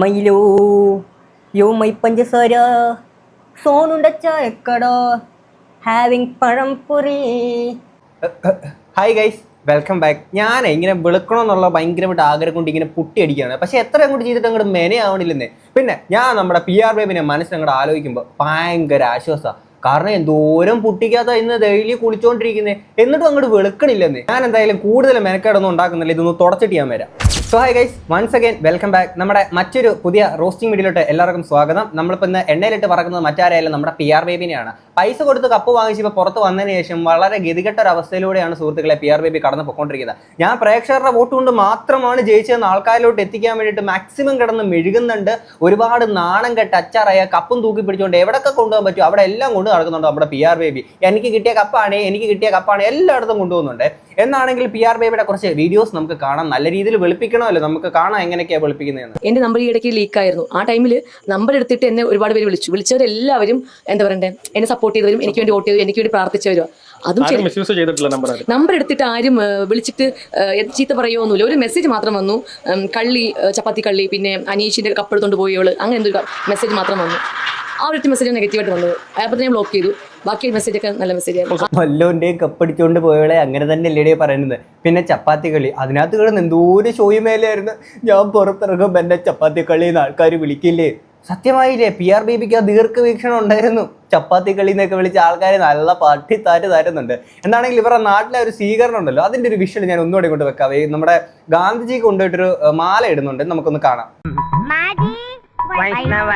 മയിലോ യോ മൈ പഞ്ചസാര സോനുണ്ട ചായക്കട having pazhampori. Hi guys welcome back ഞാൻ ഇങ്ങനെ വിളിക്കണമെന്നുള്ള ഭയങ്കരമായിട്ട് ആഗ്രഹം കൊണ്ട് ഇങ്ങനെ പുട്ടി അടിക്കുകയാണ് പക്ഷെ എത്ര അങ്ങോട്ട് ചെയ്തിട്ട് അങ്ങോട്ട് മെനയാവണില്ലെന്നേ. പിന്നെ ഞാൻ നമ്മുടെ പി ആർ ബേബിനെ മനസ്സിൽ അങ്ങോട്ട് ആലോചിക്കുമ്പോൾ ഭയങ്കര ആശ്വാസമാണ് കാരണം എന്തോരം പുട്ടിക്കാത്ത ഇന്ന് ഡെയിലി കുളിച്ചോണ്ടിരിക്കുന്നത് എന്നിട്ടും അങ്ങോട്ട് വെളുക്കണില്ലെന്നേ. ഞാൻ എന്തായാലും കൂടുതൽ മെനക്കേടൊന്നും ഉണ്ടാക്കുന്നില്ല. ഇതൊന്ന് തുടച്ചിട്ട് ഞാൻ വരാം. So hi guys once again welcome back നമ്മുടെ മറ്റൊരു പുതിയ റോസ്റ്റിംഗ് വീഡിയോയിലോട്ട് എല്ലാവർക്കും സ്വാഗതം. നമ്മളിപ്പോൾ ഇന്ന് എണ്ണയിലിട്ട് പറക്കുന്നത് മറ്റാരെയല്ല നമ്മുടെ പി ആർ ബേബിനെയാണ് പൈസ കൊടുത്ത് കപ്പ് വാങ്ങിച്ച് ഇപ്പോൾ പുറത്ത് വന്നതിന് ശേഷം വളരെ ഗതികെട്ട ഒരു അവസ്ഥയിലൂടെയാണ് സുഹൃത്തുക്കളെ പി ആർ ബേബി കടന്നു പൊയ്ക്കൊണ്ടിരിക്കുന്നത് ഞാൻ പ്രേക്ഷകരുടെ വോട്ട് കൊണ്ട് മാത്രമാണ് ജയിച്ചതെന്ന് ആൾക്കാരിലോട്ട് എത്തിക്കാൻ വേണ്ടിയിട്ട് മാക്സിമം കിടന്ന് മെഴുകുന്നുണ്ട്. ഒരുപാട് നാണം കെട്ട് അച്ചാറായ കപ്പും തൂക്കി പിടിച്ചുകൊണ്ട് എവിടെയൊക്കെ കൊണ്ടുപോകാൻ പറ്റും അവിടെ എല്ലാം കൊണ്ട് നടക്കുന്നുണ്ട് നമ്മുടെ പി ആർ ബേബി എനിക്ക് കിട്ടിയ കപ്പാണ് എനിക്ക് കിട്ടിയ കപ്പാണ് എല്ലായിടത്തും കൊണ്ടുപോകുന്നുണ്ട്. എന്നാണെങ്കിൽ പി ആർ ബേബിയുടെ കുറച്ച് വീഡിയോസ് നമുക്ക് കാണാം. നല്ല രീതിയിൽ വെളുപ്പിക്കണമല്ലോ നമുക്ക് കാണാം എങ്ങനെയൊക്കെയാണ് വെളുപ്പിക്കുന്നതെന്ന്. എന്റെ നമ്പർ ഈ ഇടയ്ക്ക് ലീക്ക് ആയിരുന്നു. ആ ടൈമിൽ നമ്പർ എടുത്തിട്ട് എന്നെ ഒരുപാട് പേര് വിളിച്ചു. വിളിച്ചവരെല്ലാവരും എന്താ പറയണ്ടേ എന്നെ സപ്പോർട്ട് ചെയ്തവരും എനിക്ക് വേണ്ടി വോട്ട് ചെയ്തു എനിക്ക് വേണ്ടി പ്രാർത്ഥിച്ചവരും. അതും നമ്പർ നമ്പർ എടുത്തിട്ട് ആരും വിളിച്ചിട്ട് ചീത്ത പറയുമൊന്നുമില്ല ഒരു മെസ്സേജ് മാത്രം വന്നു. കള്ളി ചപ്പാത്തി കള്ളി പിന്നെ അനീഷിന്റെ കപ്പെടുത്തോണ്ട് പോയവൾ അങ്ങനെ എന്തൊരു മെസ്സേജ് മാത്രം വന്നു. ആ ഒരു മെസ്സേജ് നെഗറ്റീവായിട്ട് വന്നത്. അപ്പോൾ ഞാൻ ബ്ലോക്ക് ചെയ്തു. ബാക്കി മെസ്സേജ് ഒക്കെ നല്ല മെസ്സേജ് ആയിരുന്നു. വല്ലോന്റെയും കപ്പടിച്ചുകൊണ്ട് പോയവളെ അങ്ങനെ തന്നെ അല്ലേ പറയുന്നത്. പിന്നെ ചപ്പാത്തി കളി. അതിനകത്ത് കിടന്ന് എന്തോരം ഷോയും മേലെയായിരുന്നു. ഞാൻ പുറത്തിറങ്ങുമ്പോൾ എന്റെ ചപ്പാത്തി കളി എന്ന് ആൾക്കാർ വിളിക്കില്ലേ? സത്യമായില്ലേ? പി ആർ ബിബിക്ക് ആ ദീർഘവീക്ഷണം ഉണ്ടായിരുന്നു. ചപ്പാത്തി കളി എന്നൊക്കെ വിളിച്ച ആൾക്കാരെ നല്ല പട്ടി താറ്റ് താറ്റുന്നുണ്ട് എന്താണെങ്കിൽ ഇവരുടെ നാട്ടിലെ ഒരു സ്വീകരണം ഉണ്ടല്ലോ അതിന്റെ ഒരു വിഷയം ഞാൻ ഒന്നുകൂടി കൊണ്ട് വെക്കാം. നമ്മുടെ ഗാന്ധിജി കൊണ്ടുപോയിട്ടൊരു മാല ഇടുന്നുണ്ട്. നമുക്കൊന്ന് കാണാം. വൈഷ്ണവ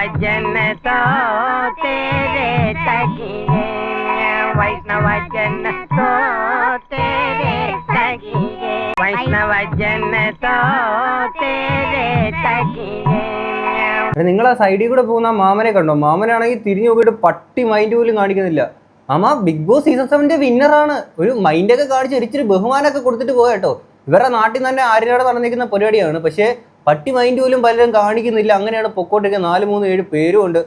നിങ്ങൾ ആ സൈഡിൽ കൂടെ പോകുന്ന ആ മാമനെ കണ്ടോ? മാമനാണെങ്കിൽ തിരിഞ്ഞു നോക്കിയിട്ട് പട്ടി മൈൻഡ് പോലും കാണിക്കുന്നില്ല. മാമ ബിഗ് ബോസ് സീസൺ സെവന്റെ വിന്നറാണ് ഒരു മൈൻഡൊക്കെ കാണിച്ച് ഒരിച്ചിരി ബഹുമാനമൊക്കെ കൊടുത്തിട്ട് പോയ കേട്ടോ. ഇവരുടെ നാട്ടിൽ തന്നെ ആര്യനോട് നടന്നിരിക്കുന്ന പരിപാടിയാണ്. പക്ഷേ പട്ടി മൈൻഡ് പോലും പലരും കാണിക്കുന്നില്ല. അങ്ങനെയാണ് പൊക്കോട്ടേക്ക് നാല് മൂന്ന് ഏഴ് പേരും ഉണ്ട്.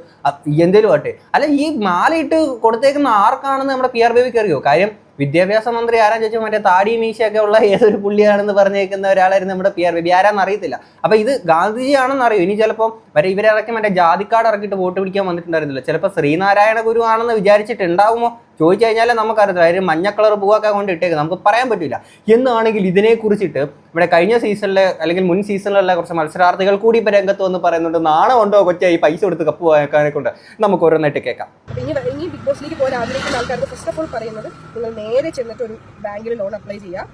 എന്തേലും ആട്ടെ അല്ല ഈ മാലയിട്ട് കൊടുത്തേക്കുന്ന ആർക്കാണെന്ന് നമ്മുടെ പി ആർ ബേബിക്ക് അറിയോ? കാര്യം വിദ്യാഭ്യാസ മന്ത്രി ആരാ ചോദിച്ചു മറ്റേ താടി മീശയൊക്കെ ഉള്ള ഏതൊരു പുള്ളിയാണെന്ന് പറഞ്ഞേക്കുന്ന ഒരാളായിരുന്നു നമ്മുടെ പി ആർ ബേബി ആരാന്ന് അറിയത്തില്ല. അപ്പൊ ഇത് ഗാന്ധിജി ആണെന്ന് അറിയോ? ഇനി ചിലപ്പോൾ വരെ ഇവരിറക്കി മറ്റേ ജാതിക്കാട് ഇറക്കിയിട്ട് വോട്ട് പിടിക്കാൻ വന്നിട്ടുണ്ടായിരുന്നില്ല. ചിലപ്പോൾ ശ്രീനാരായണ ഗുരു ആണെന്ന് വിചാരിച്ചിട്ടുണ്ടാവുമോ? ചോദിച്ചു കഴിഞ്ഞാൽ നമുക്കറിയത്തില്ല അതിന് മഞ്ഞ കളർ പൂവൊക്കെ കൊണ്ട് ഇട്ടേക്ക്. നമുക്ക് പറയാൻ പറ്റില്ല എന്നാണെങ്കിൽ ഇതിനെ കുറിച്ചിട്ട് ഇവിടെ കഴിഞ്ഞ സീസണിലെ അല്ലെങ്കിൽ മുൻ സീസണിലുള്ള കുറച്ച് മത്സരാർത്ഥികൾ കൂടി ഇപ്പൊ രംഗത്ത് വന്ന് പറയുന്നുണ്ട് നാണമുണ്ടോ കൊച്ചേ ഈ പൈസ കൊടുത്ത് കപ്പ് വാങ്ങാനെ കൊണ്ട്? നമുക്ക് ഓരോന്നായിട്ട് കേൾക്കാം. ഇനി ബിഗ് ബോസിലേക്ക് പോകാൻ ആഗ്രഹിക്കുന്ന ആൾക്കാർക്ക് ഫസ്റ്റ് ഓഫ് ഓൾ പറയുന്നത് നിങ്ങൾ നേരെ ചെന്നിട്ട് ഒരു ബാങ്കിൽ ലോൺ അപ്ലൈ ചെയ്യുക.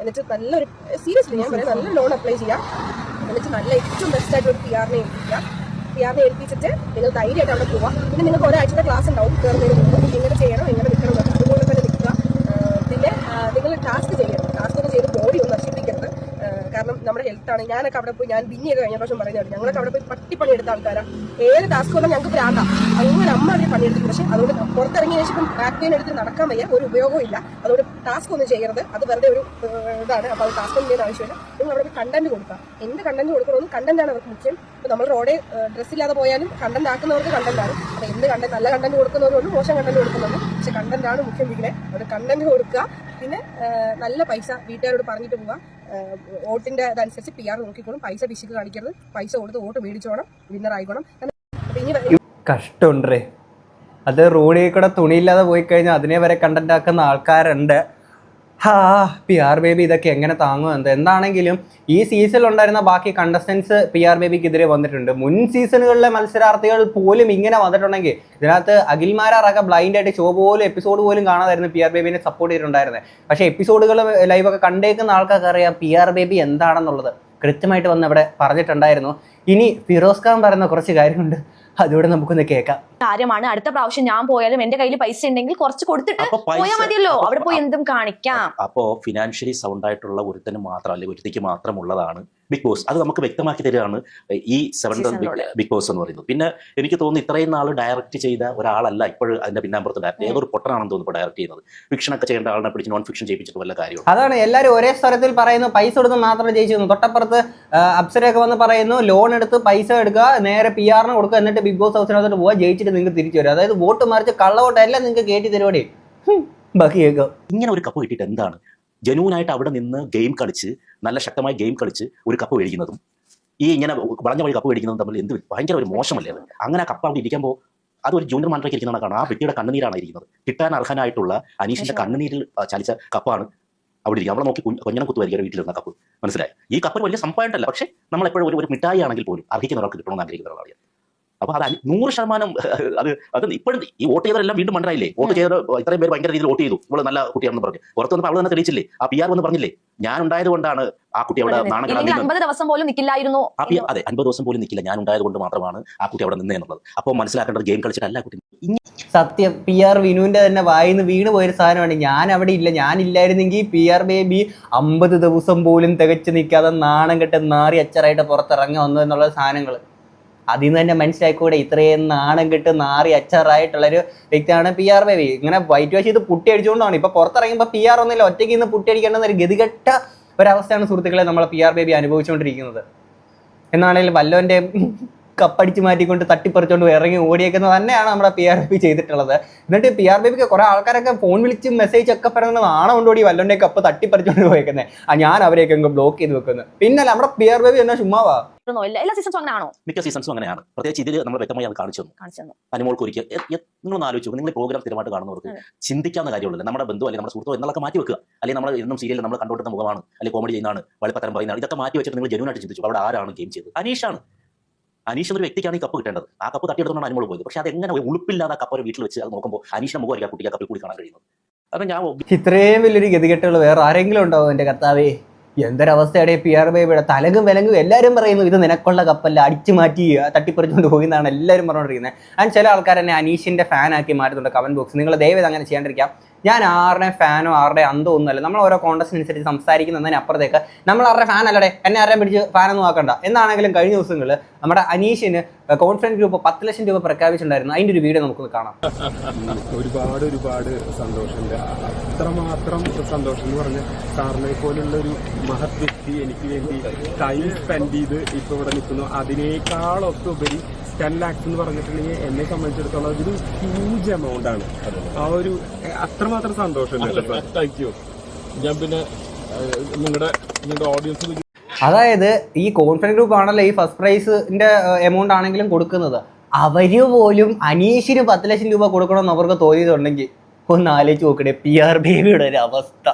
എന്നിട്ട് നല്ലൊരു സീരിയസ്ലി ഞാൻ പറയാം നല്ല ലോൺ അപ്ലൈ ചെയ്യുക. എന്നിട്ട് നല്ല ഏറ്റവും ബെസ്റ്റ് ആയിട്ട് ഒരു പി ആറിനെ ഏൽപ്പിക്കുക. ആറിനെ ഏൽപ്പിച്ചിട്ട് നിങ്ങൾ ധൈര്യമായിട്ട് അവിടെ പോവാം. പിന്നെ നിങ്ങൾക്ക് ഒരാഴ്ചത്തെ ക്ലാസ് ഉണ്ടാവും. കയറുന്നതിന് മുമ്പ്. ഇങ്ങനെ ചെയ്യണം ഇങ്ങനെ നിൽക്കണം അതുപോലെ തന്നെ നിൽക്കുക. പിന്നെ നിങ്ങൾ ടാസ്ക് ചെയ്യണം. ടാസ്ക് ഒന്നും ചെയ്ത് ബോഡി ഒന്ന് നശിപ്പിക്കരുത് ആ, കാരണം നമ്മുടെ ഹെൽത്ത് ആണ്. ഞാനൊക്കെ അവിടെ പോയി ഞാൻ ബിന്നിയൊക്കെ കഴിഞ്ഞ പ്രാവശ്യം പറയുന്നത് ഞങ്ങളൊക്കെ അവിടെ പോയി പട്ടിപ്പണി എടുത്ത ആൾക്കാരാ. ഏത് ടാസ്ക് വന്നാൽ ഞങ്ങൾക്ക് പ്രാന്താ. അങ്ങനെ അമ്മ അതിന് പണിയെടുത്തു പക്ഷേ അതുകൊണ്ട് പുറത്തിറങ്ങിയ ശേഷം ബാക്ക് പെയിൻ എടുത്ത് നടക്കാൻ വയ്യ. ഒരു ഉപയോഗവും ഇല്ല. അതുകൊണ്ട് ടാസ്ക് ഒന്നും ചെയ്യരുത്. അത് വെറുതെ ഒരു ഇതാണ്. അപ്പോൾ അത് ടാസ്ക് ഒന്നും ആവശ്യമില്ല. നിങ്ങൾ അവിടെ കണ്ടന്റ് കൊടുക്കുക. എന്ത് കണ്ടന്റ് കൊടുക്കണമെന്ന് കണ്ടന്റ് ആണ് അവർക്ക് മുഖ്യം. ഇപ്പോൾ നമ്മൾ റോഡേ ഡ്രസ് ഇല്ലാതെ പോയാലും കണ്ടന്റ് ആക്കുന്നവർക്ക് കണ്ടന്റ് ആണ്. അപ്പോൾ എന്ത് കണ്ടന്റ് നല്ല കണ്ടന്റ് കൊടുക്കുന്നവരുണ്ട് മോശം കണ്ടന്റ് കൊടുക്കുന്നുണ്ട് പക്ഷെ കണ്ടന്റ് ആണ് മുഖ്യം ഇതിനെ അവിടെ കണ്ടന്റ് കൊടുക്കുക. പിന്നെ നല്ല പൈസ വീട്ടുകാരോട് പറഞ്ഞിട്ട് പോവാം. വോട്ടിന്റെ അതനുസരിച്ച് പി ആർ നോക്കിക്കോളും. പൈസ പിശുക്ക് കാണിക്കരുത്. പൈസ കൊടുത്ത് വോട്ട് മേടിച്ചോണം. വിന്നർ ആയിക്കോണം. കഷ്ടമുണ്ടേ അത് റോഡിൽ കൂടെ തുണിയില്ലാതെ പോയി കഴിഞ്ഞാൽ അതിനെ വരെ കണ്ടന്റ് ആക്കുന്ന ആൾക്കാരുണ്ട്. ഹാ പി ആർ ബേബി ഇതൊക്കെ എങ്ങനെ താങ്ങും എന്ത്. എന്താണെങ്കിലും ഈ സീസണിൽ ഉണ്ടായിരുന്ന ബാക്കി കണ്ടസ്റ്റൻസ് പി ആർ ബേബിക്കെതിരെ വന്നിട്ടുണ്ട്. മുൻ സീസണുകളിലെ മത്സരാർത്ഥികൾ പോലും ഇങ്ങനെ വന്നിട്ടുണ്ടെങ്കിൽ ഇതിനകത്ത് അഖിൽമാരാറൊക്കെ ബ്ലൈൻഡ് ആയിട്ട് ഷോ പോലും എപ്പിസോഡ് പോലും കാണാതായിരുന്നു പി ആർ ബേബിനെ സപ്പോർട്ട് ചെയ്തിട്ടുണ്ടായിരുന്നത് പക്ഷേ എപ്പിസോഡുകൾ ലൈവൊക്കെ കണ്ടേക്കുന്ന ആൾക്കാർക്ക് അറിയാം പി ആർ ബേബി എന്താണെന്നുള്ളത്. കൃത്യമായിട്ട് വന്ന് അവിടെ പറഞ്ഞിട്ടുണ്ടായിരുന്നു. ഇനി ഫിറോസ് ഖാൻ പറയുന്ന കുറച്ച് കാര്യമുണ്ട് അതുകൂടെ നമുക്കൊന്ന് കേൾക്കാം. കാര്യമാണ്. അടുത്ത പ്രാവശ്യം ഞാൻ പോയാലും എന്റെ കയ്യിൽ പൈസ ഉണ്ടെങ്കിൽ കുറച്ച് കൊടുത്തിട്ട് അപ്പൊ പൈസ- പോയാൽ മതിയല്ലോ. അവിടെ പോയി എന്തും കാണിക്കാം. അപ്പോ ഫിനാൻഷ്യലി സൗണ്ട് ആയിട്ടുള്ള ഒരുത്തന് മാത്രം അല്ലെങ്കിൽ ഒരുത്തിക്ക് മാത്രമുള്ളതാണ് ബിഗ് ബോസ് അത് നമുക്ക് വ്യക്തമാക്കി തരികയാണ് ഈ സെവൻ. ബിഗ് ബോസ് എന്ന് പറയുന്നത്. പിന്നെ എനിക്ക് തോന്നുന്നു ഇത്രയും നാൾ ഡയറക്റ്റ് ചെയ്ത ഒരാളല്ല ഇപ്പോഴും അതിന്റെ പിന്നാമ്പുറത്ത് ഡയറക്റ്റ് ഏതൊരു പൊട്ടനാണെന്ന് തോന്നുന്നു ഡയറക്റ്റ് ചെയ്യുന്നത്. ഫിക്ഷൻ ഒക്കെ ചെയ്യേണ്ട ആളിനെ പിടിച്ച് നോൺ ഫിക്ഷൻ ചെയ്യിപ്പിച്ചിട്ട് വല്ല കാര്യം അതാണ്. എല്ലാവരും ഒരേ സ്ഥലത്തിൽ പറയുന്നു പൈസ കൊടുത്ത് മാത്രം ജയിച്ചു തൊട്ടപ്പുറത്ത് അപ്സരയൊക്കെ വന്ന് പറയുന്നു ലോൺ എടുത്ത് പൈസ എടുക്കുക നേരെ പി ആറിന് കൊടുക്കുക എന്നിട്ട് ബിഗ് ബോസ് ഹൗസിനകത്തോട്ട് പോവുക ജയിച്ചിട്ട് നിങ്ങൾക്ക് തിരിച്ചു വരും അതായത് വോട്ട് മറിച്ച് കള്ളവോട്ട് എല്ലാം നിങ്ങൾക്ക് കയറ്റി തരുവാടേ ബാക്കി കേൾക്കാം. ഇങ്ങനെ ഒരു കപ്പ് കിട്ടിയിട്ട് എന്താണ്? ജനുവനായിട്ട് അവിടെ നിന്ന് ഗെയിം കളിച്ച് നല്ല ശക്തമായ ഗെയിം കളിച്ച് ഒരു കപ്പ് മേടിക്കുന്നതും ഈ ഇങ്ങനെ വളഞ്ഞ വഴി കപ്പ് മേടിക്കുന്നതും തമ്മിൽ എന്ത് ഭയങ്കര ഒരു മോശമല്ലേ അത്? അങ്ങനെ ആ കപ്പ് അവിടെ ഇരിക്കുമ്പോൾ അത് ഒരു ജൂനിയർ മാൻഡ്രയ്ക്ക് ഇരിക്കുന്ന കാണാം ആ വ്യക്തിയുടെ കണ്ണുനീരാണ് ഇരിക്കുന്നത്. കിട്ടാൻ അർഹനായിട്ടുള്ള അനീഷിന്റെ കണ്ണുനീരിൽ ചലിച്ച കപ്പാണ് അവിടെ ഇരിക്കുക നമ്മളെ നോക്കി കുഞ്ഞ് കൊഞ്ഞനം കുത്തുമായിരിക്കും വീട്ടിലിരുന്ന കപ്പ് മനസ്സിലായി? ഈ കപ്പ് വലിയ സംഭവമായിട്ടല്ല. പക്ഷേ നമ്മളെപ്പോഴും ഒരു ഒരു മിഠായി ആണെങ്കിൽ പോലും അർഹിക്കുന്ന ഒരാൾക്ക് കിട്ടണമെന്ന് ആഗ്രഹിക്കുന്ന ഒരാളാണ് ഞാൻ. അപ്പൊ അത് നൂറ് ശതമാനം അത് അത് ഇപ്പോഴും ഈ വോട്ട് ചെയ്തവരെല്ലാം വീണ്ടും മണ്ടായില്ലേ വോട്ട് ചെയ്ത ഇത്രയും പേര് ഭയങ്കര രീതിയിൽ വോട്ട് ചെയ്തു. ഇവൾ നല്ല കുട്ടിയാണെന്ന് പറഞ്ഞു. പുറത്ത് വന്നപ്പോൾ അവൾ തന്നെ തെളിയിച്ചില്ലേ? ആ പി ആർ എന്ന് പറഞ്ഞില്ലേ? ഞാൻ ഉണ്ടായത് കൊണ്ടാണ് ആ കുട്ടി അവിടെ നാണം ഇല്ലെങ്കിൽ അൻപത് ദിവസം പോലും നിൽക്കില്ലായിരുന്നു അതെ അൻപത് ദിവസം പോലും നിൽക്കില്ല ഞാൻ ഉണ്ടായത് കൊണ്ട് മാത്രമാണ് ആ കുട്ടി അവിടെ നിന്നേ എന്നുള്ളത്. അപ്പോൾ മനസ്സിലാക്കേണ്ടത് ഗെയിം കളിച്ചിട്ടല്ല ആ കുട്ടി. സത്യം പി ആർ വിനുവിന്റെ തന്നെ വായിന്ന് വീണ് പോയൊരു സാധനമാണ്. ഞാൻ അവിടെ ഇല്ല. ഞാൻ ഇല്ലായിരുന്നെങ്കിൽ പി ആർ ബേബി അമ്പത് ദിവസം പോലും തികച്ചു നിൽക്കാതെ നാണം കെട്ട് നാറി അച്ചറായിട്ട് പുറത്തിറങ്ങി വന്നു എന്നുള്ള സാധനങ്ങൾ അതിൽ നിന്ന് തന്നെ മനസ്സിലാക്കൂടെ ഇത്രയും നാണം കെട്ട് നാറി അച്ചറായിട്ടുള്ളൊരു വ്യക്തിയാണ് പി ആർ ബേബി ഇങ്ങനെ വൈറ്റ് വാഷ് ചെയ്ത് പുട്ടി അടിച്ചുകൊണ്ടാണ് ഇപ്പൊ പുറത്തിറങ്ങുമ്പോൾ പി ആർ ഒന്നുമില്ല. ഒറ്റയ്ക്ക് ഇന്ന് പുട്ടി അടിക്കേണ്ടുന്ന ഒരു ഗതികെട്ട ഒരവസ്ഥയാണ് സുഹൃത്തുക്കളെ നമ്മളെ പി ആർ ബേബി അനുഭവിച്ചുകൊണ്ടിരിക്കുന്നത്. എന്നാണെങ്കിലും വല്ലോന്റെ കപ്പടിച്ച് മാറ്റിക്കൊണ്ട് തട്ടിപ്പറിച്ചുകൊണ്ട് ഇറങ്ങി ഓടിയേക്കുന്നത് തന്നെയാണ് നമ്മുടെ പി ആർ ബി ചെയ്തിട്ടുള്ളത്. എന്നിട്ട് പി ആർ ബിക്ക് കുറെ ആൾക്കാരൊക്കെ ഫോൺ വിളിച്ച് മെസ്സേജ് ഒക്കെ പറയുന്നത് നാണം ഓടി വല്ലോന്റെ കപ്പ് തട്ടിപ്പറിച്ചുകൊണ്ട് പോയേക്കുന്നത് ആ ഞാൻ അവരെയൊക്കെ അങ്ങ് ബ്ലോക്ക് ചെയ്ത് വെക്കുന്നത് പിന്നെ നമ്മുടെ പി ആർ ബേബി എന്നാ ചുമ്മാവാ? എല്ലാ എല്ലാ സീസൺസും അങ്ങനെയാണോ? മിക്ക സീസൺസും അങ്ങനെയാണ്. പ്രത്യേകിച്ച് ഇതിൽ നമ്മൾ വ്യക്തമായി അത് കാണിച്ചു തന്നു. അനുമോൾക്ക് ഒരിക്കൽ നിങ്ങളൊന്ന് ആലോചിച്ചു നിങ്ങൾ പ്രോഗ്രാം സ്ഥിരമായിട്ട് കാണുന്നവർക്ക് ചിന്തിക്കാവുന്ന കാര്യമുള്ളത് നമ്മുടെ ബന്ധു അല്ലെങ്കിൽ നമ്മുടെ സുഹൃത്തോ എന്നൊക്കെ മാറ്റി വെക്കുക. അല്ലെങ്കിൽ നമ്മൾ എന്നും സീരിയൽ നമ്മൾ കണ്ടുകൊണ്ടിരുന്ന മുഖമാണ്. അല്ലെങ്കിൽ കോമഡി ചെയ്യുന്നതാണ് വളിപ്പത്തരം പറയുന്നതാണ്. ഇതൊക്കെ മാറ്റി വെച്ചിട്ട് നിങ്ങൾ ജനുവായിട്ട് ചിന്തിച്ചു. അവിടെ ആരാണ് ഗെയിം ചെയ്തത്? അനീഷാണ്. അനീഷ് ഒരു വ്യക്തിക്കാണ് ഈ കപ്പ് കിട്ടേണ്ടത്. ആ കപ്പ് തട്ടിയെടുത്തോണ്ടാണ് അനുമോൾ പോയത്. പക്ഷെ അത് എങ്ങനെ ഒരു ഉളുപ്പില്ലാതെ കപ്പ് ഒരു വീട്ടിൽ വെച്ച് അത് നോക്കുമ്പോൾ അനീഷിന്റെ മുഖമായിരിക്കും ആ കുട്ടിക്ക് കപ്പിൽ കൂടി കാണാൻ കഴിയുന്നത്. കാരണം ഞാൻ ഇത്രയും വലിയൊരു ഗതികെട്ടുകൾ വേറെ ആരെങ്കിലും ഉണ്ടാവും എന്റെ കർത്താവേ? എന്തൊരവസ്ഥയുടെ പി ആർ ബേബിയുടെ? തലകും വിലങ്ങും എല്ലാവരും പറയുന്നു ഇത് നിനക്കുള്ള കപ്പല്ല അടിച്ചു മാറ്റി തട്ടിപ്പറിച്ചുകൊണ്ട് പോയി എന്നാണ് എല്ലാവരും പറഞ്ഞുകൊണ്ടിരിക്കുന്നത് ആൻഡ് ചില ആൾക്കാർ തന്നെ അനീഷിന്റെ ഫാൻ ആക്കി മാറ്റുന്നുണ്ട് കമന്റ് ബോക്സ്. നിങ്ങൾ ദയവേത് അങ്ങനെ ചെയ്യാണ്ടിരിക്കാം. ഞാൻ ആരുടെ ഫാനോ ആരുടെ അന്തോ ഒന്നുമല്ല നമ്മൾ ഓരോ കോണ്ടസ്റ്റിനനുസരിച്ച് സംസാരിക്കുന്നതിന് അപ്പുറത്തേക്ക് നമ്മൾ ആരുടെ ഫാൻ അല്ലടെ? എന്നെ ആരെയും പിടിച്ച് ഫാനൊന്നും ആക്കണ്ട. എന്നാണെങ്കിലും കഴിഞ്ഞ ദിവസങ്ങളിൽ നമ്മുടെ അനീഷിന് കോൺഫിഡൻസ് ഗ്രൂപ്പ് പത്ത് ലക്ഷം രൂപ പ്രഖ്യാപിച്ചിട്ടുണ്ടായിരുന്നു. അതിന്റെ ഒരു വീഡിയോ നമുക്ക് കാണാം. ഒരുപാട് ഒരുപാട് സന്തോഷമുണ്ട്. അത്രമാത്രം സന്തോഷം എന്ന് പറഞ്ഞാൽ സാറിനെ പോലുള്ള ഒരു മഹത് വ്യക്തി എനിക്ക് വേണ്ടി ടൈം സ്പെൻഡ് ചെയ്ത് ഇപ്പൊ ഇവിടെ നിൽക്കുന്നു. അതിനേക്കാളൊക്കെ ഉപരി ടെൻ ലാക്സ് എന്ന് പറഞ്ഞിട്ടുണ്ടെങ്കിൽ എന്നെ സംബന്ധിച്ചിടത്തോളം അതൊരു ഹ്യൂജ് എമൗണ്ട് ആണ്. ആ ഒരു എ, സന്തോഷമുണ്ട് സാർ. താങ്ക് യു ഞാൻ പിന്നെ നിങ്ങളുടെ നിങ്ങളുടെ ഓഡിയൻസ് അതായത് ഈ കോൺഫിഡൻസ് ഗ്രൂപ്പ് ആണല്ലോ ഈ ഫസ്റ്റ് പ്രൈസിന്റെ എമൗണ്ട് ആണെങ്കിലും കൊടുക്കുന്നത്. അവർ പോലും അനീഷിന് പത്ത് ലക്ഷം രൂപ കൊടുക്കണമെന്ന് അവർക്ക് തോന്നിയതുണ്ടെങ്കിൽ ഒന്ന് ആലോചിച്ച് നോക്കണേ പി ആർ ബേബിയുടെ ഒരു അവസ്ഥ.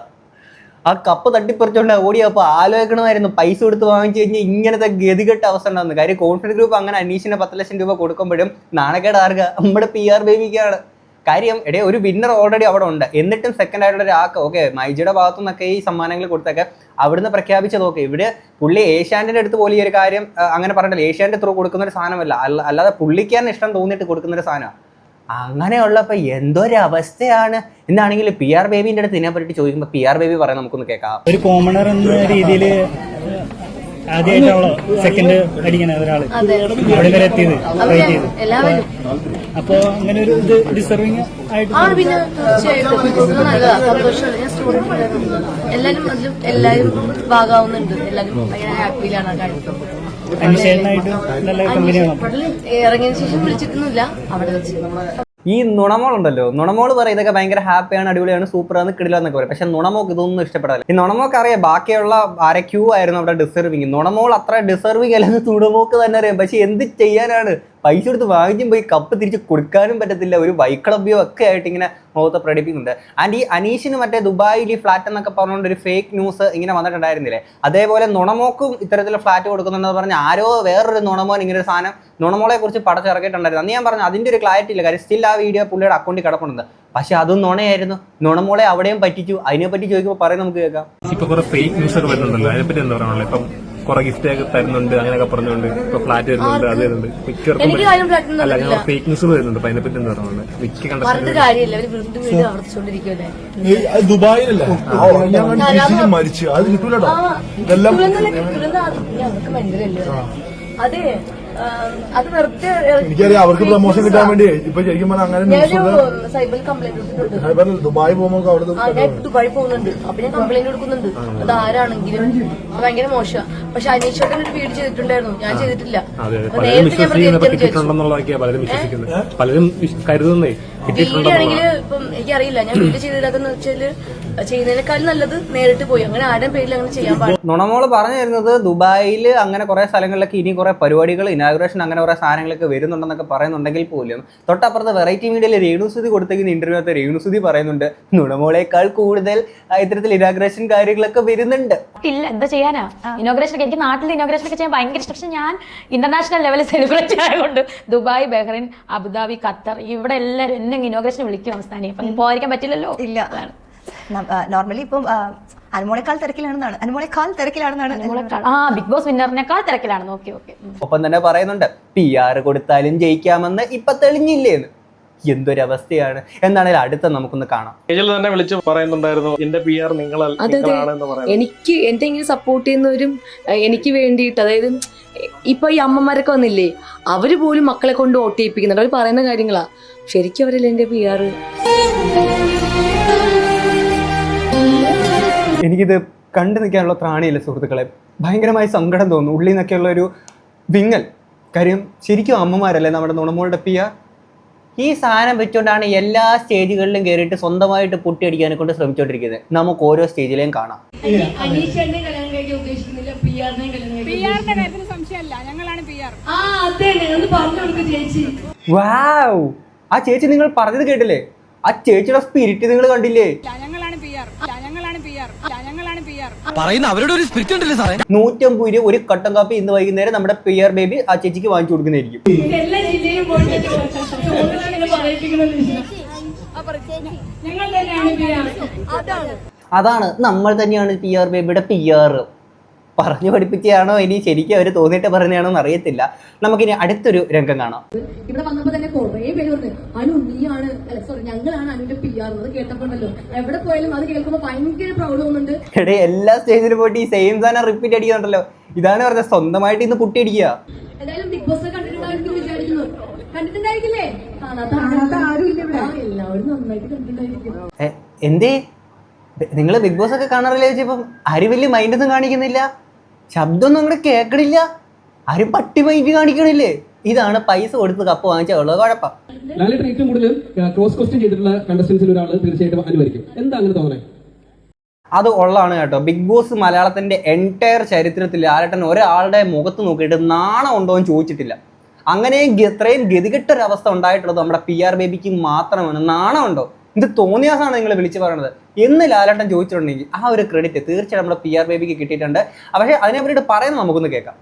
ആ കപ്പ് തട്ടിപ്പറിച്ചോണ്ട് ഓടിയപ്പോൾ ആലോചിക്കണമായിരുന്നു പൈസ കൊടുത്ത് വാങ്ങിച്ചു കഴിഞ്ഞാൽ ഇങ്ങനത്തെ ഗതികെട്ട അവസ്ഥ ഉണ്ടാകുന്നു കാര്യം കോൺഫിഡൻസ് ഗ്രൂപ്പ് അങ്ങനെ അനീഷിന് പത്ത് ലക്ഷം രൂപ കൊടുക്കുമ്പോഴും നാണക്കേട് ആർക്കുക നമ്മുടെ പി ആർ ബേബിക്കാണ് കാര്യം ഇടയെ ഒരു വിന്നർ ഓൾറെഡി അവിടെ ഉണ്ട്. എന്നിട്ടും സെക്കൻഡ് ആയിട്ടുള്ള ഒരാൾക്ക് ഓക്കെ മൈജിയുടെ ഭാഗത്തു നിന്നൊക്കെ ഈ സമ്മാനങ്ങൾ കൊടുത്തൊക്കെ അവിടുന്ന് പ്രഖ്യാപിച്ചതൊക്കെ ഇവിടെ പുള്ളി ഏഷ്യാന്റെ അടുത്ത് പോലെ ഈ ഒരു കാര്യം അങ്ങനെ പറഞ്ഞില്ല ഏഷ്യാന്റെ ത്രൂ കൊടുക്കുന്ന ഒരു സാധനമല്ല. അല്ല അല്ലാതെ പുള്ളിക്കാൻ ഇഷ്ടം തോന്നിയിട്ട് കൊടുക്കുന്ന ഒരു സാധനമാണ് അങ്ങനെയുള്ളപ്പോൾ എന്തൊരവസ്ഥയാണ്? എന്നാണെങ്കിൽ പി ആർ ബേബിന്റെ അടുത്ത് ഇതിനെ പറ്റി ചോദിക്കുമ്പോൾ പി ആർ ബേബി പറയാൻ നമുക്കൊന്ന് കേൾക്കാം. ഒരു കോമണർ എന്ന രീതിയിൽ ആദ്യമായിട്ട് സെക്കൻഡ് അടിക്കണ ഒരാൾ. അവിടെ വരെ എത്തിയത് ഫൈറ്റ് ചെയ്ത്. അപ്പൊ അങ്ങനെ ഒരു ഇത് ഡിസർവിങ് ആയിട്ട് ആ പിന്നെ തീർച്ചയായിട്ടും. സന്തോഷമാണ്. ഞാൻ അതിലും ഭാഗമാവുന്നുണ്ട്. ഭയങ്കര ഹാപ്പിയിലാണ് ആ കാര്യം അനുശേഷനായിട്ട് നല്ല കമ്പനിയാണ് ഇറങ്ങിയതിന് ശേഷം വിളിച്ചിട്ടൊന്നുമില്ല. അവിടെ വെച്ച് ഈ നുണമോളുണ്ടല്ലോ. നുണമോൾ പറയും ഇതൊക്കെ ഭയങ്കര ഹാപ്പിയാണ് അടിപൊളിയാണ് സൂപ്പറാണ് കിടിലെന്നൊക്കെ പറയും. പക്ഷെ നുണമോക്ക് ഇതൊന്നും ഇഷ്ടപ്പെടാറില്ല. ഈ നുണമോക്ക് അറിയാം ബാക്കിയുള്ള ആരെ ക്യൂ ആയിരുന്നു അവിടെ ഡിസർവിങ് നുണമോൾ അത്ര ഡിസർവിങ് അല്ലെങ്കിൽ നുണമോക്ക് തന്നെ അറിയാം. പക്ഷെ എന്ത് ചെയ്യാനാണ്? പൈസ കൊടുത്ത് വാങ്ങിച്ചും പോയി കപ്പ് തിരിച്ച് കൊടുക്കാനും പറ്റത്തില്ല. ഒരു വൈക്ലബ്യോ ഒക്കെ ആയിട്ട് ഇങ്ങനെ മുഖത്ത് പ്രകടിപ്പിക്കുന്നുണ്ട്. ആൻഡ് ഈ അനീഷിന് മറ്റേ ദുബായിൽ ഈ ഫ്ലാറ്റ് എന്നൊക്കെ പറഞ്ഞുകൊണ്ട് ഒരു ഫേക്ക് ന്യൂസ് ഇങ്ങനെ വന്നിട്ടുണ്ടായിരുന്നില്ലേ? അതേപോലെ നുണമോക്കും ഇത്തരത്തിലുള്ള ഫ്ലാറ്റ് കൊടുക്കുന്നുണ്ടെന്ന് പറഞ്ഞ് ആരോ വേറൊരു നുണമോൻ ഇങ്ങനെ ഒരു സാധനം നുണമോളെ കുറിച്ച് പടച്ചിറക്കിയിട്ടുണ്ടായിരുന്നു അന്ന് ഞാൻ പറഞ്ഞു അതിന്റെ ഒരു ക്ലാരിറ്റി ഇല്ല. കാര്യം സ്റ്റിൽ ആ വീഡിയോ പുള്ളിയുടെ അക്കൗണ്ടിൽ കിടപ്പുണ്ട്. പക്ഷെ അതും നുണയായിരുന്നു. നുണമോളെ അവിടെയും പറ്റിച്ചു. അതിനെ പറ്റി ചോദിക്കുമ്പോൾ പറയും നമുക്ക് കേൾക്കാം. ഇപ്പൊ കുറെ ഫേക്ക് ന്യൂസ് ഒക്കെ വരുന്നുണ്ടല്ലോ. അതിനെപ്പറ്റി എന്താ പറയാനുള്ളത്? ഇപ്പം കുറെ ഗിഫ്റ്റ് ഒക്കെ തരുന്നുണ്ട് അങ്ങനെയൊക്കെ പറഞ്ഞുകൊണ്ട് ഇപ്പൊ ഫ്ലാറ്റ് വരുന്നുണ്ട് അത് വരുന്നുണ്ട്. മിക്കവർക്കും അല്ല അങ്ങനെ ഞങ്ങൾ ഫേക്ക് ന്യൂസ് വരുന്നുണ്ട് അപ്പൊ അതിനെപ്പറ്റി എന്താ പറയുന്നത്? മിക്ക ദുബായിലല്ല? മരിച്ചു. അത് കിട്ടൂലോ ഇതെല്ലാം അത് വെറുതെ എനിക്കറിയാം അവർക്ക് പ്രൊമോഷൻ കിട്ടാൻ വേണ്ടി. ഇപ്പൊ ശരിക്കും പറഞ്ഞാൽ അങ്ങനെ സൈബർ കംപ്ലൈന്റ് കൊടുത്തിട്ടുണ്ട് ദുബായ് പോകുമ്പോൾ അവിടെ ദുബായി പോകുന്നുണ്ട്. അപ്പൊ ഞാൻ കംപ്ലൈന്റ് കൊടുക്കുന്നുണ്ട് അത് ആരാണെങ്കിലും. അത് ഭയങ്കര മോശം. പക്ഷെ അനീഷേട്ടൻ ഒരു വീട് ചെയ്തിട്ടുണ്ടായിരുന്നു. ഞാൻ ചെയ്തിട്ടില്ല. അതെ അതെ. പലരും കരുതുന്നേ കിട്ടിയിട്ടുണ്ടെന്നുള്ള വീടാണെങ്കിൽ ഇപ്പം എനിക്കറിയില്ല. ഞാൻ വീട് ചെയ്തില്ലാത്ത വെച്ചാൽ ചെയ്യുന്നതിനേക്കാൾ നല്ലത് നേരിട്ട് പോയി. അങ്ങനെ ആരുടെ പേരിൽ അങ്ങനെ ചെയ്യാൻ പാടില്ല. നുണമോൾ പറഞ്ഞു തരുന്നത് ദുബായിൽ അങ്ങനെ കുറെ സ്ഥലങ്ങളിലൊക്കെ ഇനി കുറെ പരിപാടികൾ ഇനാഗ്രേഷൻ അങ്ങനെ കുറെ സാധനങ്ങളൊക്കെ വരുന്നുണ്ടെന്നൊക്കെ പറയുന്നുണ്ടെങ്കിൽ പോലും തൊട്ടപ്പുറത്ത് വെറൈറ്റി മീഡിയയിൽ രേണുസുതി കൊടുത്തേക്കുന്ന ഇന്റർവ്യൂ അകത്ത് രേണുസുതി പറയുന്നുണ്ട് നുണമോളേക്കാൾ കൂടുതൽ ഇത്തരത്തിൽ ഇനാഗ്രേഷൻ കാര്യങ്ങളൊക്കെ വരുന്നുണ്ട്. ഇല്ല എന്താ ചെയ്യാനാ? ഇനോഗ്രേഷൻ എനിക്ക് നാട്ടിൽ ഇനോഗ്രേഷൻ ഒക്കെ ചെയ്യാൻ ഭയങ്കര ഇഷ്ടം. പക്ഷെ ഞാൻ ഇന്റർനാഷണൽ ലെവലിൽ സെലിബ്രേറ്റ് ആയതുകൊണ്ട് ദുബായ് ബഹ്റൈൻ അബുദാബി ഖത്തർ ഇവിടെ എല്ലാവരും എന്നെ ഇനോഗ്രേഷൻ വിളിക്കും അവസ്ഥാനി അപ്പൊ പോയിരിക്കാൻ പറ്റില്ലല്ലോ? ഇല്ല. നോർമലി ഇപ്പം അനുമോളെക്കാൾ തിരക്കിലാണെന്നാണ്. അനുമോളെക്കാൾ തിരക്കിലാണെന്നാണ് ആ ബിഗ് ബോസ് വിന്നറിനേക്കാൾ തിരക്കിലാണ്. ഓക്കെ ഓക്കെ ഒപ്പം തന്നെ പറയുന്നുണ്ട് പി ആർ കൊടുത്താലും ജയിക്കാമെന്ന് ഇപ്പൊ തെളിഞ്ഞില്ലേന്ന് എന്തൊരവസ്ഥയാണ്. എന്നാണെങ്കിൽ അടുത്ത നമുക്കൊന്ന് കാണാം. സ്റ്റേജിൽ തന്നെ വിളിച്ച് പറയുന്നുണ്ടായിരുന്നു എന്റെ പി ആർ പറയുന്നത്. എനിക്ക് എന്റെ ഇങ്ങനെ സപ്പോർട്ട് ചെയ്യുന്നവരും എനിക്ക് വേണ്ടിയിട്ട് അതായത് ഇപ്പൊ ഈ അമ്മമാരൊക്കെ വന്നില്ലേ അവർ പോലും മക്കളെ കൊണ്ട് വോട്ട് ചെയ്യിപ്പിക്കുന്നുണ്ട് അവർ പറയുന്ന കാര്യങ്ങളാ. ശരിക്കും അവരല്ലേ എന്റെ പി ആർ എനിക്കിത് കണ്ടു നിൽക്കാനുള്ള ത്രാണിയില്ല സുഹൃത്തുക്കളെ? ഭയങ്കരമായി സങ്കടം തോന്നുന്നു. ഉള്ളിൽ നിന്നൊക്കെയുള്ള ഒരു വിങ്ങൽ. കാര്യം ശരിക്കും അമ്മമാരല്ലേ നമ്മുടെ നുണമോളുടെ പിയ? ഈ സാധനം വെച്ചുകൊണ്ടാണ് എല്ലാ സ്റ്റേജുകളിലും കയറിയിട്ട് സ്വന്തമായിട്ട് പൊട്ടിയടിക്കാനെ കൊണ്ട് ശ്രമിച്ചുകൊണ്ടിരിക്കുന്നത് നമുക്ക് ഓരോ സ്റ്റേജിലെയും കാണാം. P wow! ആ ചേച്ചി നിങ്ങൾ പറഞ്ഞത് കേട്ടില്ലേ? ആ ചേച്ചിയുടെ സ്പിരിറ്റ് നിങ്ങൾ കണ്ടില്ലേ? പറയുന്ന അവരുടെ ഒരു സ്പിരിറ്റ് ഉണ്ടല്ലേ സാറേ? നൂറ്റമ്പത് രൂപ ഒരു കട്ടൻ കാപ്പി ഇന്ന് വൈകുന്നേരം നമ്മുടെ പി ആർ ബേബി ആ ചേച്ചിക്ക് വാങ്ങിച്ചു കൊടുക്കുന്നതായിരിക്കും. അതാണ്. നമ്മൾ തന്നെയാണ് പി ആർ ബേബിയുടെ പി ആർ പറഞ്ഞു പഠിപ്പിച്ചതാണോ ഇനി ശരിക്കും അവർ തോന്നിയിട്ട് പറഞ്ഞതാണോ എന്ന് അറിയത്തില്ല നമുക്കിനി അടുത്തൊരു രംഗം കാണാം. ഇവിടെ വന്നപ്പോ തന്നെ കുറേ പേര് പറഞ്ഞു അനു നീയാണ്. അല്ല സോറി ഞങ്ങളാണ് അനുവിന്റെ പി ആർ അത് കേട്ടപ്പോണ്ടല്ലോ എവിടെ പോയാലും അത് കേൾക്കുമ്പോൾ ഭയങ്കര പ്രൗഡ് തോന്നുന്നുണ്ട്. എടേ എല്ലാ സ്റ്റേജിലും പോയിട്ട് ഈ സെയിം സാധനം റിപ്പീറ്റ് അടിക്കുന്നുണ്ടല്ലോ. ഇതാണ് പറഞ്ഞ സ്വന്തമായിട്ട് ഇന്ന് പുട്ടി അടിക്കുക എന്തായാലും ബിഗ് ബോസ് കണ്ടിട്ടുണ്ടായിരിക്കും വിചാരിക്കുന്നു. കണ്ടിട്ടുണ്ടായിരിക്കില്ലേ? എല്ലാവരും നന്നായിട്ട് കണ്ടിട്ടുണ്ടായിരിക്കും. എന്തേ? നിങ്ങൾ ബിഗ് ബോസ് ഒക്കെ കാണാറില്ല ചോദിച്ചപ്പം? ആരും വലിയ മൈൻഡൊന്നും കാണിക്കുന്നില്ല. ശബ്ദമൊന്നും അങ്ങോട്ട് കേൾക്കണില്ല ആരും പട്ടി മൈൻഡ് കാണിക്കണില്ലേ? ഇതാണ് പൈസ കൊടുത്ത് കപ്പ് വാങ്ങിച്ച ഉള്ളത് കുഴപ്പം. ലാലേട്ടൻ ഏറ്റവും കൂടുതൽ ക്രോസ് ക്വസ്റ്റ്യൻ ചെയ്തിട്ടുള്ള കണ്ടസ്റ്റൻസിൽ ഒരാൾ തീർച്ചയായിട്ടും അനുവദിക്കും. എന്താ അങ്ങനെ തോന്നണേ? അത് ഉള്ളതാണ് കേട്ടോ. ബിഗ് ബോസ് മലയാളത്തിന്റെ എന്റയർ ചരിത്രത്തിൽ ആരട്ടൻ ഒരാളുടെ മുഖത്ത് നോക്കിയിട്ട് നാണം ഉണ്ടോ എന്ന് ചോദിച്ചിട്ടില്ല. അങ്ങനെയും ഇത്രയും ഗതികെട്ടൊരവസ്ഥ ഉണ്ടായിട്ടുള്ളത് നമ്മുടെ പി ആർ ബേബിക്ക് മാത്രമാണ്. നാണം ഉണ്ടോ ഇത് തോന്നിയാസാണ് നിങ്ങൾ വിളിച്ച് പറയുന്നത് എന്ന് ലാലേട്ടൻ ചോദിച്ചിട്ടുണ്ടെങ്കിൽ ആ ഒരു ക്രെഡിറ്റ് തീർച്ചയായും നമ്മുടെ പി ആർ ബേബിക്ക് കിട്ടിയിട്ടുണ്ട്. പക്ഷേ അതിനെ പറ്റിയിട്ട് പറയുന്നത് നമുക്കൊന്ന് കേൾക്കാം.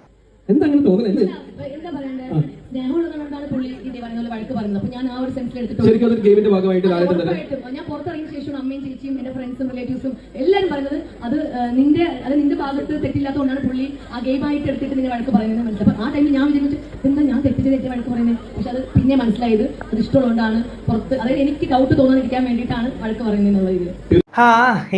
എന്താ അങ്ങനെ സ്നേഹമുള്ളതുകൊണ്ടാണ് പുള്ളി ഇതേ പറഞ്ഞ പോലെ വഴക്ക് പറയുന്നത്. അപ്പൊ ഞാൻ ആ ഒരു സെൻസിൽ എടുത്തിട്ട് ശരിക്കും അതൊരു ഗെയിമിന്റെ ഭാഗമായിട്ട് ലാലേട്ടൻ തന്നെ. ഉറപ്പായിട്ടും. ഞാൻ പുറത്തിറങ്ങിയ ശേഷം അമ്മയും ചേച്ചിയും എന്റെ ഫ്രണ്ട്സും റിലേറ്റീവ്സും എല്ലാവരും പറയുന്നത് അത് നിന്റെ അത് നിന്റെ ഭാഗത്ത് തെറ്റില്ലാത്തതുകൊണ്ടാണ് പുള്ളി ആ ഗെയിമായിട്ട് എടുത്തിട്ട് നിന്നെ വഴക്ക് പറയുന്നത് മനസ്സിലായി അപ്പൊ ആ ടൈമിൽ ഞാൻ വിചാരിച്ചു എന്താ ഞാൻ തെറ്റിച്ച് തെറ്റി വഴക്ക് പറയുന്നത് പക്ഷെ അത് പിന്നെ മനസ്സിലായത് അത് ഇഷ്ടമുള്ളതുകൊണ്ടാണ് പുറത്ത് അതായത് എനിക്ക് ഡൗട്ട് തോന്നാതിരിക്കാൻ വേണ്ടിയിട്ടാണ് വഴക്ക് പറയുന്നത് എന്നുള്ള ഇതിൽ ആ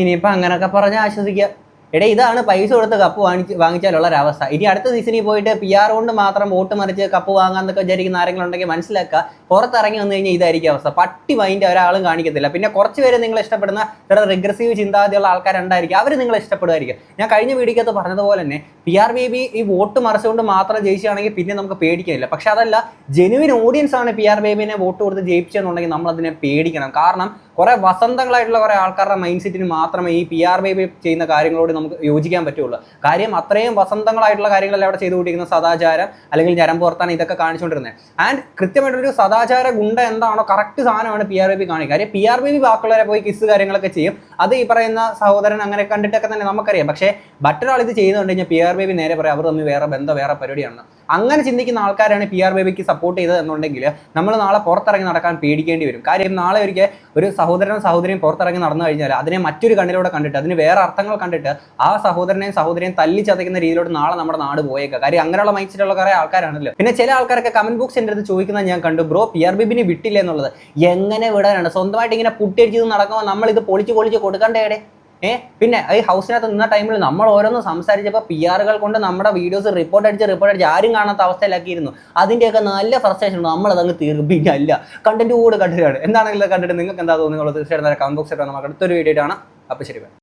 ഇനിയിപ്പോൾ അങ്ങനെയൊക്കെ പറഞ്ഞ് ആശ്വസിക്കുക എടേ ഇതാണ് പൈസ കൊടുത്ത് കപ്പ് വാങ്ങിച്ച് വാങ്ങിച്ചാലുള്ള ഒരു അവസ്ഥ ഇനി അടുത്ത സീസണിൽ പോയിട്ട് പി ആർ കൊണ്ട് മാത്രം വോട്ട് മറിച്ച് കപ്പ് വാങ്ങാന്നൊക്കെ വിചാരിക്കുന്ന ആരെങ്കിലും ഉണ്ടെങ്കിൽ മനസ്സിലാക്കുക. പുറത്തിറങ്ങി വന്നു കഴിഞ്ഞാൽ ഇതായിരിക്കും അവസ്ഥ. പട്ടി മൈൻഡ് ഒരാളും കാണിക്കത്തില്ല. പിന്നെ കുറച്ച് പേര് നിങ്ങൾ ഇഷ്ടപ്പെടുന്ന ചില റിഗ്രസീവ് ചിന്താഗതിയുള്ള ആൾക്കാരുണ്ടായിരിക്കും. അവർ നിങ്ങൾ ഇഷ്ടപ്പെടുമായിരിക്കും. ഞാൻ കഴിഞ്ഞ വീഡിയോക്കകത്ത് പറഞ്ഞതുപോലെ തന്നെ പി ആർ ബി ബി ഈ വോട്ട് മറിച്ചുകൊണ്ട് മാത്രം ജയിക്കുകയാണെങ്കിൽ പിന്നെ നമുക്ക് പേടിക്കാനില്ല. പക്ഷെ അതല്ല ജെനുവിൻ ഓഡിയൻസ് ആണ് പി ആർ ബേബിനെ വോട്ട് കൊടുത്ത് ജയിപ്പിച്ചെന്നുണ്ടെങ്കിൽ നമ്മൾ അതിനെ പേടിക്കണം. കാരണം കുറെ വസന്തങ്ങളായിട്ടുള്ള കുറെ ആൾക്കാരുടെ മൈൻഡ് സെറ്റിന് മാത്രമേ ഈ പി ആർ ബേബി ചെയ്യുന്ന കാര്യങ്ങളോട് നമുക്ക് യോജിക്കാൻ പറ്റുള്ളൂ. കാര്യം അത്രയും വസന്തങ്ങളായിട്ടുള്ള കാര്യങ്ങളല്ല അവിടെ ചെയ്തുകൊണ്ടിരിക്കുന്ന സദാചാരം അല്ലെങ്കിൽ ഞരം പുറത്താണ് ഇതൊക്കെ കാണിച്ചുകൊണ്ടിരുന്നത് ആൻഡ് കൃത്യമായിട്ടൊരു സദാചാര ഗുണ്ട എന്താണോ കറക്റ്റ് സാധനമാണ് പി ആർ ബി കാണിക്കുക. കാര്യം പി ആർ ബി ബാക്കിയുള്ളവരെ പോയി കിസ് കാര്യങ്ങളൊക്കെ ചെയ്യും. അത് ഈ പറയുന്ന സഹോദരൻ അങ്ങനെ കണ്ടിട്ടൊക്കെ തന്നെ നമുക്കറിയാം. പക്ഷേ മറ്റൊരാൾ ഇത് ചെയ്യുന്നുണ്ട് കഴിഞ്ഞാൽ പി ആർ ബി നേരെ പറയാം അവർ തമ്മിൽ വേറെ ബന്ധം വേറെ പരിപാടിയാണ് അങ്ങനെ ചിന്തിക്കുന്ന ആൾക്കാരാണ് പി ആർ ബേബിക്ക് സപ്പോർട്ട് ചെയ്തത് എന്നുണ്ടെങ്കിൽ നമ്മൾ നാളെ പുറത്തിറങ്ങി നടക്കാൻ പേടിക്കേണ്ടി വരും. കാര്യം നാളെ ഒരിക്കൽ ഒരു സഹോദരനും സഹോദരിയും പുറത്തിറങ്ങി നടന്നു കഴിഞ്ഞാൽ അതിനെ മറ്റൊരു കണ്ണിലൂടെ കണ്ടിട്ട് അതിന് വേറെ അർത്ഥങ്ങൾ കണ്ടിട്ട് ആ സഹോദരനെയും സഹോദരിയും തല്ലി ചതയ്ക്കുന്ന രീതിയിലോട്ട് നാളെ നമ്മുടെ നാട് പോയേക്കാം കാര്യം അങ്ങനെയുള്ള മൈൻഡ് സെറ്റുള്ള കുറേ ആൾക്കാരാണല്ലോ. പിന്നെ ചില ആൾക്കാരൊക്കെ കമന്റ് ബോക്സ് എന്റെ അടുത്ത് ചോദിക്കുന്നത് ഞാൻ കണ്ടു ബ്രോ പി ആർ ബേബിനെ വിട്ടില്ല എന്നുള്ളത്. എങ്ങനെ വിടാനാണ്? സ്വന്തമായിട്ട് ഇങ്ങനെ പുട്ടിയടിച്ചത് നടക്കുമ്പോൾ നമ്മൾ ഇത് പൊളിച്ച് പൊളിച്ച് കൊടുക്കണ്ടേടെ ഏ പിന്നെ ഈ ഹൗസിനകത്ത് നിന്ന ടൈമിൽ നമ്മൾ ഓരോന്ന് സംസാരിച്ചപ്പോൾ പി ആറുകൾ കൊണ്ട് നമ്മുടെ വീഡിയോസ് റിപ്പോർട്ട് അടിച്ച് റിപ്പോർട്ട് അടിച്ച് ആരും കാണാത്ത അവസ്ഥയിലാക്കിയിരുന്നു. അതിന്റെയൊക്കെ നല്ല ഫ്രസ്ട്രേഷൻ ഉണ്ട്. നമ്മൾ അതങ്ങ് തീർക്കും. അല്ല കണ്ടന്റ് കൂടെ കണ്ടിട്ടാണ് എന്താണെങ്കിലും കണ്ടിട്ട് നിങ്ങൾക്ക് എന്താ തോന്നുന്നത്? തീർച്ചയായിട്ടും കമന്റ് ബോക്സിൽ നമുക്ക് അടുത്തൊരു വീഡിയോ ആണ് അപ്പോൾ ശരി.